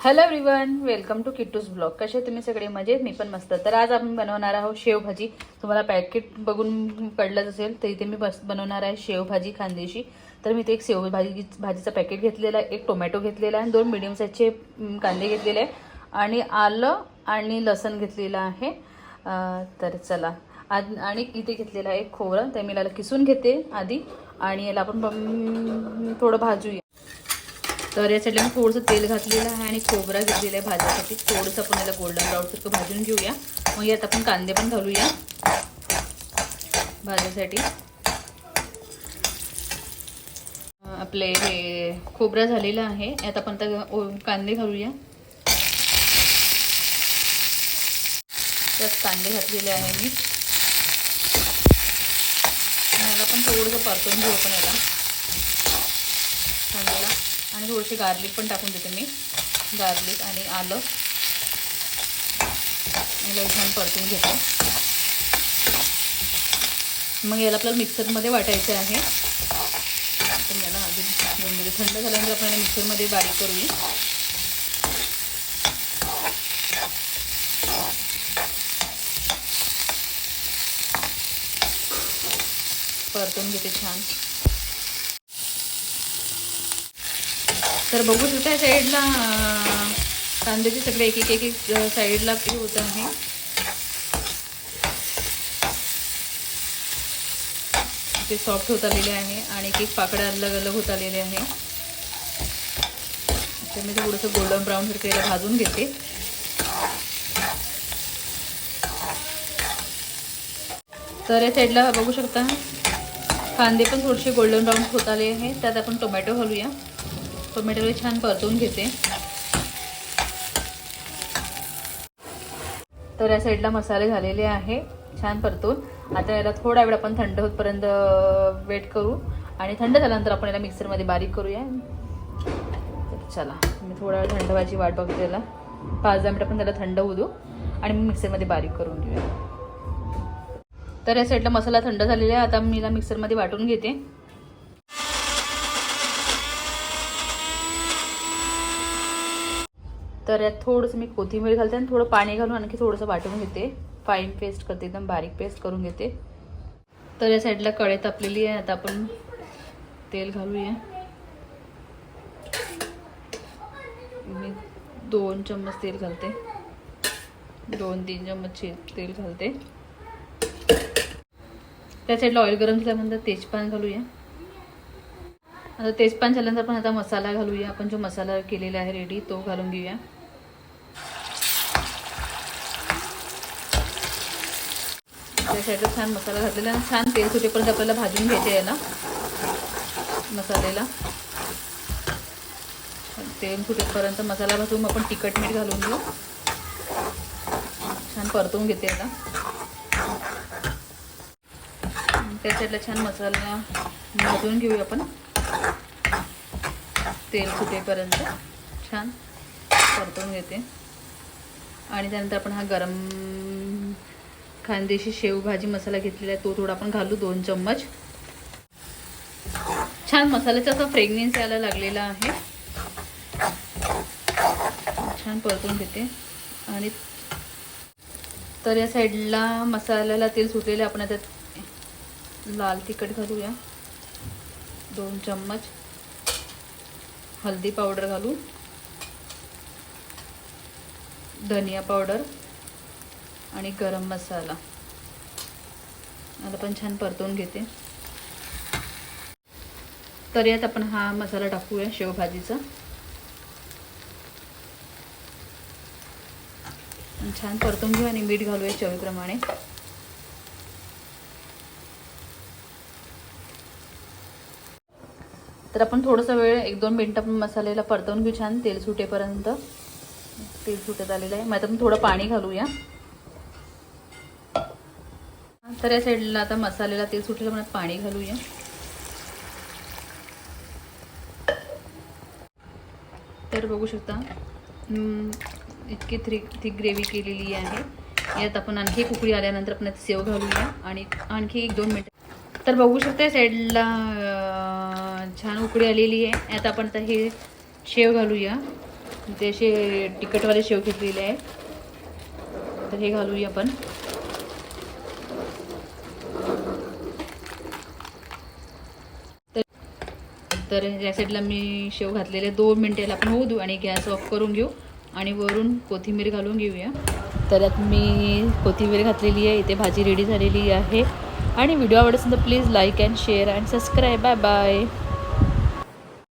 Hello everyone welcome to Kittu's blog कसे तुम्ही सगळे? मजेत? मी पण मस्त. तर आज आपण बनवणार आहोत शेवभाजी. तुम्हाला पॅकेट बघून कळलंच असेल तर इथे मी बस बनवणार आहे शेवभाजी खांदेशी तर मी इथे एक शेवभाजी भाजीचं पॅकेट घेतलेलं आहे एक टोमॅटो घेतलेला आहे दोन मिडियम साईजचे कांदे घेतलेले आहे. आणि आलं आणि लसण घेतलेलं आहे. तर चला. आज आणि इथे घेतलेलं आहे एक खोबरं. ते मी याला किसून घेते आधी. आणि याला आपण थोडं भाजूया. तर या साईडला मी थोडंसं तेल घातलेलं आहे आणि खोबरा घेतलेला आहे भाज्यासाठी. थोडंसं आपण याला गोल्डन ब्राऊनसारखं भाजून घेऊया. मग यात आपण कांदे पण घालूया. भाज्यासाठी. आपले हे खोबरा झालेलं आहे. यात आपण आता कांदे घालूया. त्यात कांदे घातलेले आहे मी. याला पण थोडंसं परतून घेऊ आपण याला. कांद्याला. आणि थोडेसे गार्लिक पण टाकून देते मी. गार्लिक आणि आलं. याला छान परतून घेते. मग याला आपल्याला मिक्सरमध्ये वाटायचं आहे. तर याला अजून दोन मिनिट थंड झाल्यानंतर आपण याला मिक्सरमध्ये बारीक करूया. परतून घेते छान. तर बघू शकता या साईडला कांद्याचे सगळे एक एक एक एक साईडला हे होत आहे. ते सॉफ्ट होत आलेले आहे आणि एक एक पाकड्या अलग अलग होत आलेले आहे. तर मी थोडंसं गोल्डन ब्राऊन याला भाजून घेते. तर या साईडला बघू शकता कांदे पण थोडेसे गोल्डन ब्राऊन होत आले आहे. त्यात आपण टोमॅटो घालूया. टोमॅटोला छान परतून घेते. तर या साईडला मसाले झालेले आहे छान परतून. आता याला थोडा वेळ आपण थंड होतपर्यंत वेट करू. आणि थंड झाल्यानंतर आपण याला मिक्सरमध्ये बारीक करूया. तर चला मी थोडा वेळ थंड व्हायची वाट बघते याला. पाच दहा मिनटं आपण त्याला थंड होऊ देऊ आणि मग मिक्सरमध्ये बारीक करून घेऊया. तर या साईडला मसाला थंड झालेला आहे. आता मी याला मिक्सरमध्ये वाटून घेते. तर यात थोडंसं मी कोथिंबीर घालते आणि थोडं पाणी घालून आणखी थोडंसं वाटून घेते. फाईन पेस्ट करते एकदम बारीक पेस्ट करून घेते. तर या साईडला कळे तापलेली आहे. आता आपण तेल घालूया. मी दोन चम्मच तेल घालते. दोन तीन चम्मच तेल घालते. त्या साईडला ऑइल गरम झाल्यानंतर तेजपान घालूया. आता तेजपान झाल्यानंतर आपण आता मसाला घालूया. आपण जो मसाला केलेला आहे रेडी तो घालून घेऊया. त्या साईडला छान मसाला घातलेला आणि छान तेल सुटेपर्यंत आपल्याला भाजून घ्यायचे याला. मसाल्याला. तेल सुटेपर्यंत मसाला भाजून आपण तिखट मीठ घालून घेऊ. छान परतवून घेते याला. त्या साईडला छान मसाला भाजून घेऊया आपण. तेल सुटेपर्यंत छान परतवून घेते. आणि त्यानंतर आपण हा गरम खानदेशी शेवभाजी मसाला घेतलेला आहे. तो थोडा आपण घालू दोन चम्मच. छान मसाल्याचा असा फ्रेग्नेन्स यायला लागलेला आहे. छान परतून घेते. आणि तर या साईडला मसाल्याला तेल सुटलेले आपण आता लाल तिखट घालूया. दोन चम्मच. हल्दी पावडर घालू. धनिया पावडर. आणि गरम मसाला. आता पण छान परतवून घेते. तर यात आपण हा मसाला टाकूया शेवभाजीचा. छान परतून घेऊ आणि मीठ घालूया चवीप्रमाणे. तर आपण थोडासा वेळ एक दोन मिनटं आपण मसाल्याला परतवून घेऊ छान तेल सुटेपर्यंत. तेल सुटत आलेलं आहे. मग आता आपण थोडं पाणी घालूया. तर या साईडला आता मसाल्याला तेल सुटलं म्हणत पाणी घालूया. तर बघू शकता इतकी थ्री थिक ग्रेव्ही केलेली आहे. यात आपण आणखी एक उकळी आल्यानंतर आपण यात सेव घालूया आणि आणखी एक दोन मिनटं. तर बघू शकता साईडला छान उकळी आलेली आहे. यात आपण आता हे शेव घालूया. ते शे तिखटवाले शेव घेतलेले आहे. तर हे घालूया आपण. तर या साईडला मी शेव घातलेले दोन मिनटेला आपण होऊ देऊ आणि गॅस ऑफ करून घेऊ आणि वरून कोथिंबीर घालून घेऊया. तर यात मी कोथिंबीर घातलेली आहे इथे भाजी रेडी झालेली आहे. आणि व्हिडिओ आवडत असेल तर please like and share and subscribe bye bye